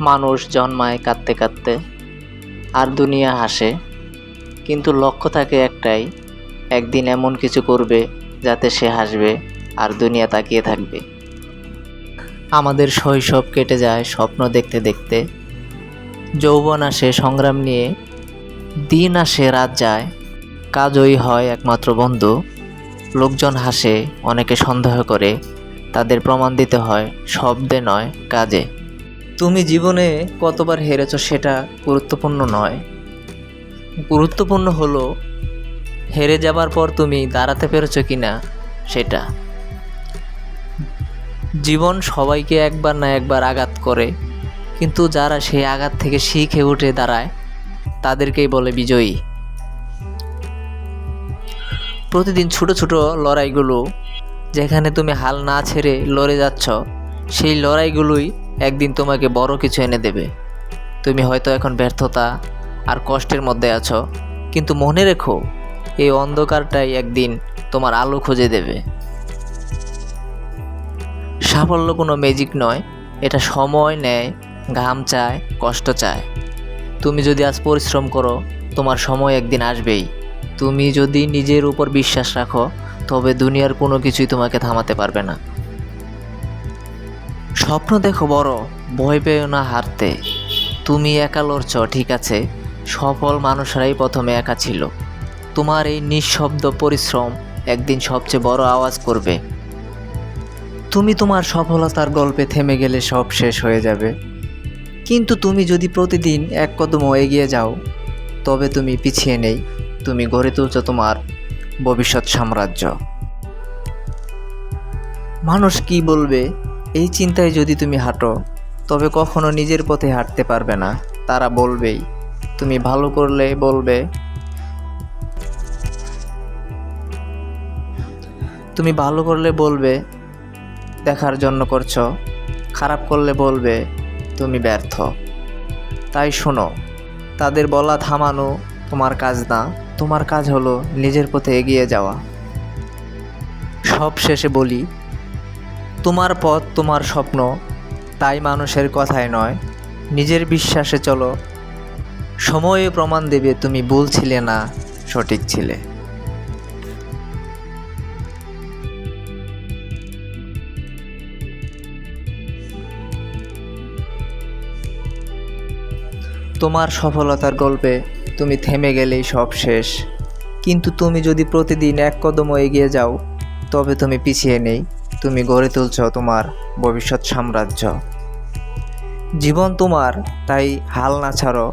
মানুষ জন্মায় কাঁদতে কাঁদতে, আর দুনিয়া হাসে। কিন্তু লক্ষ্য থাকে একটাই, একদিন এমন কিছু করবে যাতে সে হাসবে আর দুনিয়া তাকিয়ে থাকবে। আমাদের শৈশব কেটে যায় স্বপ্ন দেখতে দেখতে। যৌবন আসে সংগ্রাম নিয়ে, দিন আসে রাত যায়, কাজই হয় একমাত্র বন্ধু। লোকজন হাসে, অনেকে সন্দেহ করে, তাদের প্রমাণ দিতে হয়, শব্দে নয়, কাজে। তুমি জীবনে কতবার হেরেছ সেটা গুরুত্বপূর্ণ নয়। গুরুত্বপূর্ণ হলো, হেরে যাবার পর তুমি দাঁড়াতে পেরেছ কি না সেটা। জীবন সবাইকে একবার না একবার আঘাত করে, কিন্তু যারা সেই আঘাত থেকে শিখে উঠে দাঁড়ায়, তাদেরকেই বলে বিজয়ী। প্রতিদিন ছোট ছোট লড়াইগুলো, যেখানে তুমি হাল না ছেড়ে লড়ে যাচ্ছ, সেই লড়াইগুলোই একদিন তোমাকে বড় কিছু এনে দেবে। তুমি হয়তো এখন ব্যর্থতা আর কষ্টের মধ্যে আছো, কিন্তু মনে রেখো, এই অন্ধকারটাই একদিন তোমার আলো খুঁজে দেবে। সাফল্য কোনো ম্যাজিক নয়, এটা সময় নেয়, ঘাম চায়, কষ্ট চায়। তুমি যদি আজ পরিশ্রম করো, তোমার সময় একদিন আসবেই। তুমি যদি নিজের উপর বিশ্বাস রাখো, তবে দুনিয়ার কোনো কিছুই তোমাকে থামাতে পারবে না। স্বপ্ন দেখো বড়, ভয় পেও না হারতে। তুমি একা লড়ছ, ঠিক আছে? সফল মানুষরাই প্রথমে একা ছিল। তোমার এই নিঃশব্দ পরিশ্রম একদিন সবচেয়ে বড় আওয়াজ করবে। তুমি তোমার সফলতার গল্পে থেমে গেলে সব শেষ হয়ে যাবে। কিন্তু তুমি যদি প্রতিদিন এক কদম এগিয়ে যাও, তবে তুমি পিছিয়ে নেই। তুমি গড়ে তুলছ তোমার ভবিষ্যৎ সাম্রাজ্য। মানুষ কি বলবে? এই চিন্তায় যদি তুমি হাঁটো, তবে কখনো নিজের পথে হাঁটতে পারবে না। তারা বলবেই, তুমি ভালো করলে বলবে। তুমি ভালো করলে বলবে, দেখার জন্য করছ। খারাপ করলে বলবে, তুমি ব্যর্থ। তাই শোনো, তাদের বলা থামানো তোমার কাজ না। তোমার কাজ হলো নিজের পথে এগিয়ে যাওয়া। সব শেষে বলি তোমার পথ তোমার স্বপ্ন, তাই মানুষের কথায় নয়, নিজের বিশ্বাসে চলো। সময়ে প্রমাণ দেবে তুমি ভুল ছিলে না, সঠিক ছিলে। তোমার সফলতার গল্পে তুমি থেমে গেলেই সব শেষ। কিন্তু তুমি যদি প্রতিদিন এক কদম এগিয়ে যাও, তবে তুমি পিছিয়ে নেই। তুমি গড়ে তুলছ তোমার ভবিষ্যৎ সাম্রাজ্য। জীবন তোমার তাই হাল না ছাড়ো।